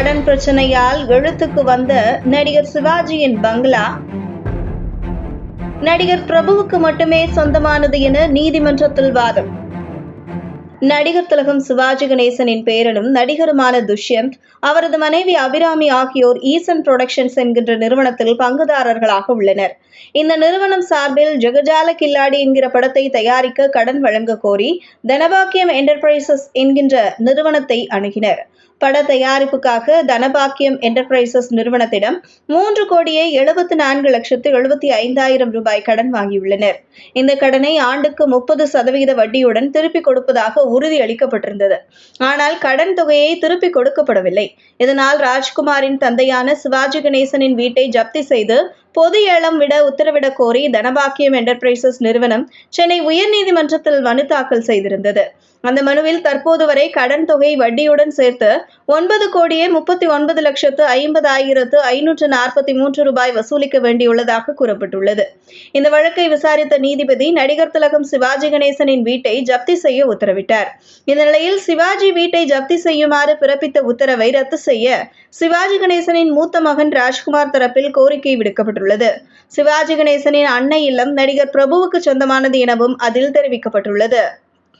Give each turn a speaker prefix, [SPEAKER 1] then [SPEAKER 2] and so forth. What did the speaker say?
[SPEAKER 1] கடன் பிரச்சனையால் எழுத்துக்கு வந்த நடிகர் சிவாஜியின் பங்களா. நடிகர் பிரபுவுக்கு மட்டுமே சொந்தமானது என நீதிமன்றத்தில் வாதம். நடிகர் திலகம் சிவாஜி கணேசனின் பேரனும் நடிகருமான துஷ்யந்த் அவரது மனைவி அபிராமி ஆகியோர் ஈசன் புரொடக்ஷன்ஸ் என்கின்ற நிறுவனத்தில் பங்குதாரர்களாக உள்ளனர். இந்த நிறுவனம் சார்பில் ஜெகஜால கில்லாடி என்கிற படத்தை தயாரிக்க கடன் வழங்க கோரி தனபாக்கியம் என்டர்பிரைசஸ் என்கின்ற நிறுவனத்தை அணுகினர். பட தயாரிப்புக்காக தனபாக்கியம் என்டர்பிரைசஸ் நிறுவனத்திடம் மூன்று கோடியே எழுபத்தி நான்கு லட்சத்து எழுபத்தி ஐந்தாயிரம் ரூபாய் கடன் வாங்கியுள்ளனர். இந்த கடனை ஆண்டுக்கு முப்பது சதவிகித வட்டியுடன் திருப்பிக் கொடுப்பதாக உறுதி அளிக்கப்பட்டிருந்தது. ஆனால் கடன் தொகையை திருப்பி கொடுக்கப்படவில்லை. இதனால் ராஜ்குமாரின் தந்தையான சிவாஜி கணேசனின் வீட்டை ஜப்தி செய்து பொது ஏலம் விட உத்தரவிடக் கோரி தனபாக்கியம் என்டர்பிரைசஸ் நிறுவனம் சென்னை உயர்நீதிமன்றத்தில் மனு தாக்கல் செய்திருந்தது. அந்த மனுவில் தற்போது வரை கடன் தொகை வட்டியுடன் சேர்த்து ஒன்பது கோடியே முப்பத்தி ஒன்பது லட்சத்து ஐம்பதாயிரத்து ஐநூற்று நாற்பத்தி மூன்று ரூபாய் வசூலிக்க வேண்டியுள்ளதாக கூறப்பட்டுள்ளது. இந்த வழக்கை விசாரித்த நீதிபதி நடிகர் திலகம் சிவாஜி கணேசனின் வீட்டை ஜப்தி செய்ய உத்தரவிட்டார். இந்த நிலையில் சிவாஜி வீட்டை ஜப்தி செய்யுமாறு பிறப்பித்த உத்தரவை ரத்து செய்ய சிவாஜி கணேசனின் மூத்த மகன் ராஜ்குமார் தரப்பில் கோரிக்கை விடுக்கப்பட்டுள்ளது. சிவாஜி கணேசனின் அன்னை இல்லம் நடிகர் பிரபுவுக்கு சொந்தமானது எனவும் அதில் தெரிவிக்கப்பட்டுள்ளது.